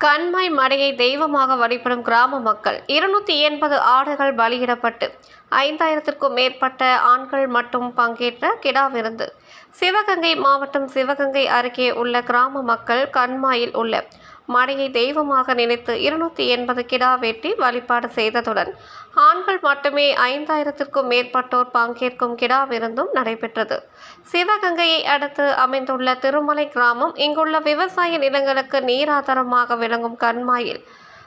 கண்மாய் மடையை தெய்வமாக வழிபடும் கிராம மக்கள் இருநூத்தி எண்பது ஆடுகள் பலியிடப்பட்டு ஐந்தாயிரத்திற்கும் மேற்பட்ட ஆண்கள் மட்டும் பங்கேற்ற கிடா விருந்து சிவகங்கை மாவட்டம் சிவகங்கை அருகே உள்ள கிராம மக்கள் கண்மாயில் உள்ள மடையை தெய்வமாக நினைத்து இருநூத்தி எண்பது கிடா வெட்டி வழிபாடு செய்ததுடன் ஆண்கள் மட்டுமே ஐந்தாயிரத்திற்கும் மேற்பட்டோர் பங்கேற்கும் கிடா விருந்தும் நடைபெற்றது. சிவகங்கையை அடுத்து அமைந்துள்ள திருமலை கிராமம் இங்குள்ள விவசாய நிலங்களுக்கு நீராதாரமாக விளங்கும் கண்மாயில்.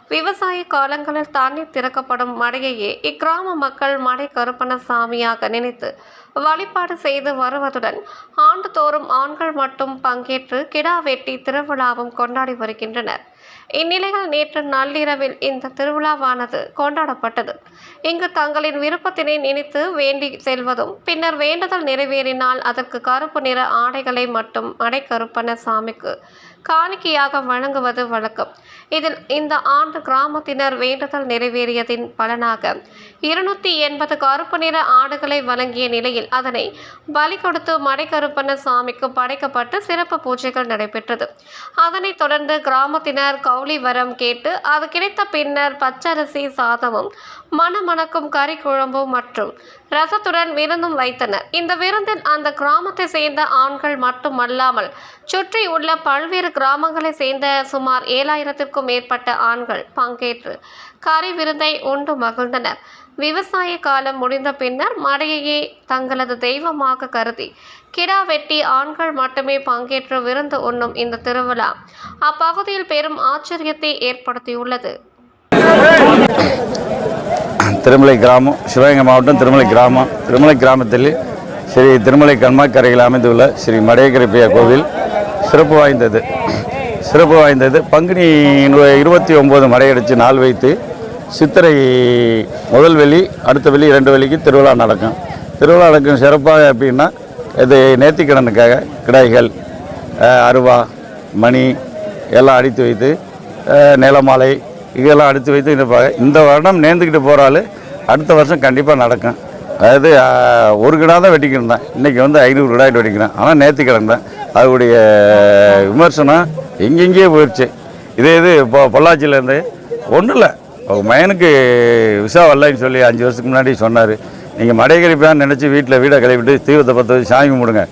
விவசாய காலங்களில் தண்ணீர் திறக்கப்படும் மடையையே இக்கிராம மக்கள் மடை கருப்பண சாமியாக நினைத்து வழிபாடு செய்து வருவதுடன் ஆண்டுதோறும் ஆண்கள் மட்டும் பங்கேற்று கிடா வெட்டி திருவிழாவும் கொண்டாடி வருகின்றனர். இந்நிலையில் நேற்று நள்ளிரவில் இந்த திருவிழாவானது கொண்டாடப்பட்டது. இங்கு தங்களின் விருப்பத்தினை நினைத்து வேண்டி செல்வதும் பின்னர் வேண்டுதல் நிறைவேறினால் அதற்கு கருப்பு நிற ஆடைகளை மட்டும் அடைக்கருப்பன சாமிக்கு காணிக்கையாக வழங்குவது வழக்கம். இதில் இந்த ஆண்டு கிராமத்தினர் வேண்டுதல் நிறைவேறியதின் பலனாக இருநூத்தி எண்பது கருப்பு நிற ஆடுகளை வழங்கிய நிலையில் அதனை பலி கொடுத்து மடைக்கருப்பண்ண சாமிக்கு படைக்கப்பட்டு சிறப்பு பூஜைகள் நடைபெற்றது. அதனைத் தொடர்ந்து கிராமத்தினர் கௌளி வரம் கேட்டு அது கிடைத்த பின்னர் பச்சரிசி சாதமும் மணமணக்கும் கறி குழம்பும் மற்றும் ரசத்துடன் விருந்தும் வைத்தனர். இந்த விருந்தில் அந்த கிராமத்தை சேர்ந்த ஆண்கள் மட்டுமல்லாமல் சுற்றி உள்ள பல்வேறு கிராமங்களை சேர்ந்த சுமார் ஏழாயிரத்திற்கும் மேற்பட்ட ஆண்கள் பங்கேற்று கறி விருந்தை உண்டு மகிழ்ந்தனர். விவசாய காலம் முடிந்த பின்னர் மடையையே தங்களது தெய்வமாக கருதி கிடா வெட்டி ஆண்கள் மட்டுமே பங்கேற்று விருந்து உண்ணும் இந்த திருவிழா அப்பகுதியில் பெரும் ஆச்சரியத்தை ஏற்படுத்தியுள்ளது. திருமலை கிராமம் சிவகங்கை மாவட்டம் திருமலை கிராமம் திருமலை கிராமத்தில் ஸ்ரீ திருமலை கண்மாக்கரையில் அமைந்துள்ள ஸ்ரீ மடையகரிப்பியா கோவில் சிறப்பு வாய்ந்தது. சிறப்பு வாய்ந்தது. பங்குனி இருபத்தி ஒம்பது மடையடித்து நாள் வைத்து சித்திரை முதல் வெளி அடுத்த வெள்ளி இரண்டு வெளிக்கு திருவிழா நடக்கும். திருவிழா நடக்கும் சிறப்பாக அப்படின்னா இது நேர்த்திக்கடனுக்காக கிடாய்கள் அருவா மணி எல்லாம் அடித்து வைத்து நிலமாலை இதெல்லாம் அடித்து வைத்து இருப்பாங்க இந்த வருடம் நேர்ந்துக்கிட்டு போகிறாள் அடுத்த வருஷம் கண்டிப்பாக நடக்கும். அதாவது ஒரு கிடா தான் வெட்டிக்கிருந்தேன் இன்றைக்கி வந்து ஐநூறு கிடாய்ட்டு வெட்டிக்கிறேன். ஆனால் நேர்த்தி கிடந்தேன். அதோடைய விமர்சனம் எங்கெங்கேயே போயிடுச்சு இதே இது இப்போ பொள்ளாச்சியிலேருந்து ஒன்றும் இல்லை. அவங்க மயனுக்கு விசா வரலைன்னு சொல்லி அஞ்சு வருஷத்துக்கு முன்னாடி சொன்னார். நீங்கள் மடைகரிப்பான்னு நினச்சி வீட்டில் வீடை கழுவிட்டு தீவத்தை பற்ற வச்சு சாமி கும்பிடுங்க.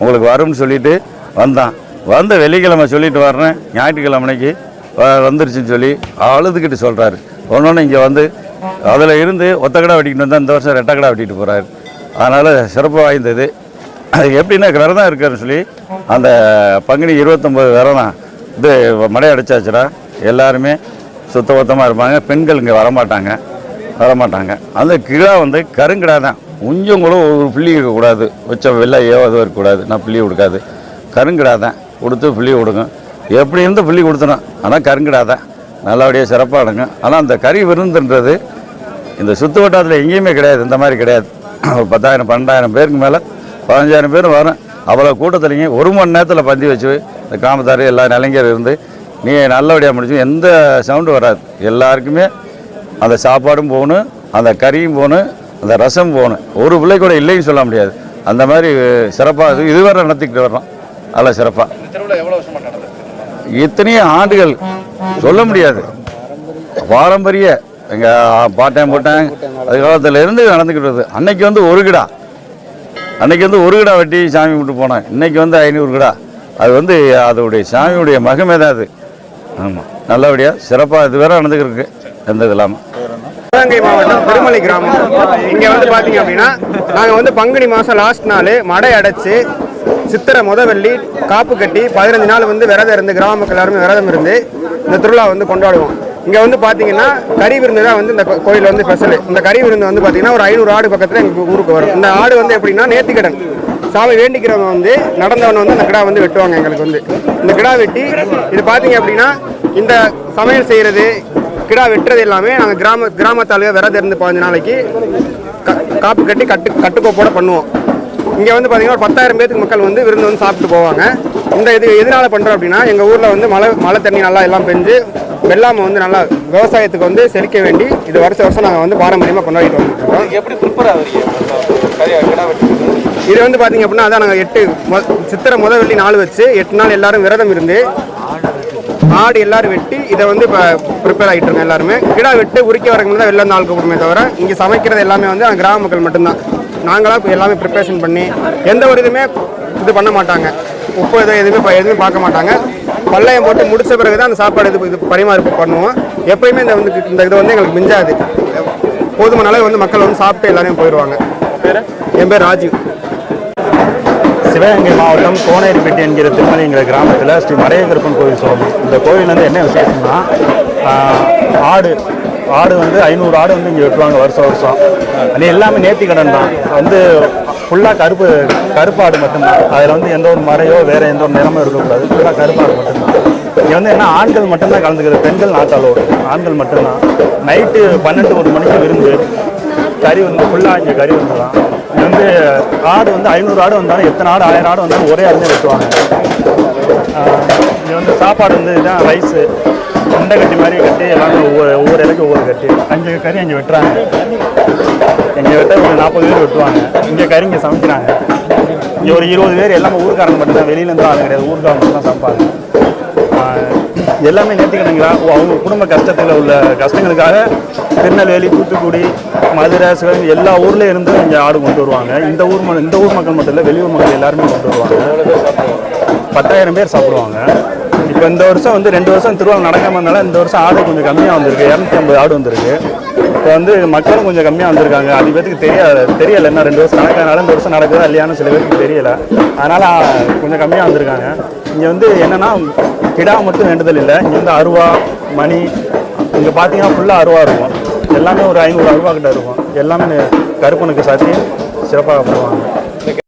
உங்களுக்கு வரும்னு சொல்லிட்டு வந்தான். வந்த வெள்ளிக்கிழமை சொல்லிட்டு வர்றேன். ஞாயிற்றுக்கிழமைக்கு வந்துருச்சுன்னு சொல்லி அழுதுகிட்டு சொல்கிறாரு ஒன்று இங்கே வந்து அதில் இருந்து ஒத்த கடை வெட்டிக்கிட்டு வந்தால் இந்த வருஷம் ரெட்டை கடை வெட்டிட்டு போகிறாரு அதனால் சிறப்பு வாய்ந்தது. அது எப்படின்னா விரதம் இருக்காருன்னு சொல்லி அந்த பங்குனி இருபத்தொம்பது விரதம் இது மடை அடைச்சாச்சுன்னா எல்லாருமே சுத்தபத்தமாக இருப்பாங்க. பெண்கள் இங்கே வரமாட்டாங்க. வரமாட்டாங்க. அந்த கிடா வந்து கருங்கிடா தான். கொஞ்சம் கூட ஒரு புள்ளி இருக்கக்கூடாது வச்ச வெள்ளை அது இருக்கக்கூடாது நான் புள்ளி கொடுக்காது. கருங்கிடா தான். கொடுத்து புள்ளி கொடுக்கும் எப்படி இருந்து புள்ளி கொடுத்தணும் ஆனால் கருங்கிடாதான் நல்லபடியாக சிறப்பாக ஆனால் அந்த கறி விருந்துன்றது இந்த சுற்று வட்டாரத்தில் எங்கேயுமே கிடையாது. இந்த மாதிரி கிடையாது. பத்தாயிரம் பன்னெண்டாயிரம் பேருக்கு மேலே பதினஞ்சாயிரம் பேர் வரும். அவ்வளோ கூட்டத்துலைங்க ஒரு மணி நேரத்தில் பந்தி வச்சு இந்த காமத்தார் எல்லா நிலைஞர் இருந்து நீ நல்லபடியாக முடிச்சு எந்த சவுண்டும் வராது. எல்லாருக்குமே அந்த சாப்பாடும் போகணும் அந்த கறியும் போகணும் அந்த ரசம் போகணும். ஒரு பிள்ளை கூட இல்லைன்னு சொல்ல முடியாது. அந்த மாதிரி சிறப்பாக இது இதுவரை நடத்திக்கிட்டு வர்றோம். அதில் சிறப்பாக எத்தனையோ ஆண்டுகள் சொல்ல முடியாது. பாரம்பரிய எங்கள் பாட்டேன் போட்டேன் அது காலத்துலேருந்து நடந்துக்கிட்டு வருது. அன்னைக்கு வந்து ஒரு கிடா. அன்னைக்கு வந்து ஒரு கிடா வெட்டி சாமி கும்பிட்டு போனேன். இன்னைக்கு வந்து ஐநூறு கிடா. அது வந்து அதோடைய சாமியுடைய மகமே தான் அது. ஆமாம் நல்லபடியாக சிறப்பாக இது வேற நடந்துக்கிருக்கு எந்த இது இல்லாமல் சிவகங்கை மாவட்டம் திருமலை கிராமம். இங்கே வந்து பார்த்தீங்க அப்படின்னா நாங்கள் வந்து பங்குனி மாதம் லாஸ்ட் நாள் மடை அடைச்சி சித்திரை முத வெள்ளி காப்பு கட்டி பதினஞ்சு நாள் வந்து விரதம் இருந்து கிராம மக்கள் எல்லாருமே விரதம் இருந்து இந்த திருவிழா வந்து கொண்டாடுவோம். இங்கே வந்து பார்த்தீங்கன்னா கறி விருந்து தான் வந்து இந்த கோயில் வந்து ஸ்பெஷல் இந்த கறி விருந்து வந்து பார்த்தீங்கன்னா ஒரு ஐநூறு ஆடு பக்கத்தில் எங்கள் ஊருக்கு வரும். இந்த ஆடு வந்து எப்படின்னா நேர்த்திக்கடன். சாமி வேண்டிக்கிறவங்க வந்து நடந்தவன வந்து அந்த கிடா வந்து வெட்டுவாங்க எங்களுக்கு வந்து. இந்த கிடா வெட்டி இது பார்த்தீங்க அப்படின்னா இந்த சமையல் செய்கிறது கிடா வெட்டுறது எல்லாமே நாங்கள் கிராம கிராமத்தாளுக விரதம் இருந்து பதினஞ்சு நாளைக்கு க- காப்பு கட்டி கட்டு கட்டுக்கோப்போட பண்ணுவோம். இங்கே வந்து பார்த்தீங்கன்னா ஒரு பத்தாயிரம் பேத்துக்கு மக்கள் வந்து விருந்து வந்து சாப்பிட்டு போவாங்க. இந்த இது எதனால பண்ணுறோம் அப்படின்னா எங்கள் ஊரில் வந்து மழை மழை தண்ணி நல்லா எல்லாம் பெஞ்சு வெள்ளாமை வந்து நல்லா விவசாயத்துக்கு வந்து செழிக்க வேண்டி இது வருஷம் வருஷம் நாங்கள் வந்து பாரம்பரியமாக கொண்டாடிட்டு வந்துட்டு இருக்கோம். எப்படி ப்ரிப்பேர் ஆகுறீங்க இது வந்து பார்த்தீங்க அப்படின்னா அதான் நாங்கள் எட்டு சித்திரை முத வெள்ளி நாள் வச்சு எட்டு நாள் எல்லாரும் விரதம் இருந்து ஆடு எல்லாரும் வெட்டி இதை வந்து இப்போ ப்ரிப்பேர் ஆகிட்டு இருக்காங்க எல்லாருமே. கிடா வெட்டு உரிக்க வரவங்க தான் வெளில ஆள் கூப்பிடுமே தவிர இங்கே சமைக்கிறது எல்லாமே வந்து கிராம மக்கள் மட்டும்தான். நாங்களாக எல்லாமே ப்ரிப்பரேஷன் பண்ணி எந்த ஒரு இதுவுமே இது பண்ண மாட்டாங்க. உப்பு எதுவும் எதுவுமே எதுவுமே பார்க்க மாட்டாங்க. பள்ளையம் போட்டு முடிச்ச பிறகு தான் அந்த சாப்பாடு இது இது பரிமாறுப்பு பண்ணுவோம். எப்பயுமே இந்த வந்து இந்த இது வந்து எங்களுக்கு மிஞ்சாது. போதுமான அளவு வந்து மக்கள் வந்து சாப்பிட்டு எல்லாரையும் போயிடுவாங்க. என் பேர் ராஜீவ். சிவகங்கை மாவட்டம் கோனேரிப்பட்டி என்கிற திருமலைங்கிற கிராமத்தில் ஸ்ரீ மறையகருப்பன் கோவில் சொல்லணும் இந்த கோவில் வந்து என்ன விசேஷம்னா ஆடு ஆடு வந்து ஐநூறு ஆடு வந்து இங்கே வெட்டுவாங்க வருஷம் வருஷம். அது எல்லாமே நேர்த்தி கடன் தான். வந்து ஃபுல்லாக கருப்பு கருப்பாடு மட்டும்தான். அதில் வந்து எந்த ஒரு மறையோ வேறு எந்த ஒரு நிறமோ இருக்கக்கூடாது. ஃபுல்லாக கருப்பாடு மட்டும்தான். இங்கே வந்து என்ன ஆண்கள் மட்டும்தான் கலந்துக்கிறது பெண்கள் நாட்டாளோடு ஆண்கள் மட்டும்தான். நைட்டு பன்னெண்டு ஒரு மணிக்கு விருந்து. கறி வந்து ஃபுல்லாக இங்கே கறி வந்துடலாம் இங்கே வந்து ஆடு வந்து ஐநூறு ஆடு வந்தாலும் எத்தனை ஆடு ஆயிரம் ஆடு வந்தாலும் ஒரே அருமையாக வெட்டுவாங்க. இங்கே வந்து சாப்பாடு வந்து இதுதான் ரைஸு உண்டை கட்டி மாதிரி கட்டி எல்லாமே ஒவ்வொரு ஒவ்வொரு இடத்துக்கு ஒவ்வொரு கட்டி. அஞ்சு கறி அஞ்சு வெட்டுறாங்க. இங்கே வெட்ட ஒரு நாற்பது பேர் வெட்டுவாங்க. இங்கே கறி இங்கே சமைக்கிறாங்க. இங்கே ஒரு இருபது பேர் எல்லாமே ஊருக்காரங்க மட்டும்தான். வெளியிலேருந்து ஆள் கிடையாது. ஊருக்காரங்க மட்டும் தான் சமைப்பாங்க எல்லாமே நேர்த்திக்கணுங்களா அவங்க குடும்ப கஷ்டத்தில் உள்ள கஷ்டங்களுக்காக திருநெல்வேலி தூத்துக்குடி மதுரை சிவகங்கை எல்லா ஊர்லேயும் இருந்து இங்கே ஆடு கொண்டு வருவாங்க. இந்த ஊர் இந்த ஊர் மக்கள் மட்டும் இல்லை வெளியூர் மக்கள் எல்லாருமே கொண்டு வருவாங்க. பத்தாயிரம் பேர் சாப்பிடுவாங்க. இப்போ இந்த வருஷம் வந்து ரெண்டு வருஷம் திருவிழா நடக்காம இருந்தாலும் இந்த வருஷம் ஆடு கொஞ்சம் கம்மியாக வந்திருக்கு. இரநூத்தி ஐம்பது ஆடு வந்திருக்கு. இப்போ வந்து மக்களும் கொஞ்சம் கம்மியாக வந்திருக்காங்க. அது பேருக்கு தெரியல தெரியல என்ன ரெண்டு வருஷம் நடக்கிறனால இந்த வருஷம் நடக்குதா இல்லையான்னு சில பேருக்கு தெரியல. அதனால் கொஞ்சம் கம்மியாக வந்திருக்காங்க. இங்கே வந்து என்னென்னா கிடா மட்டும் வேண்டுதல் இல்லை. இங்கே வந்து அருவா மணி இங்கே பார்த்தீங்கன்னா ஃபுல்லாக அருவா இருக்கும். எல்லாமே ஒரு ஐநூறு அருவா கிட்ட இருக்கும். எல்லாமே கருப்பனுக்கு சாத்தி சிறப்பாக பண்ணுவாங்க.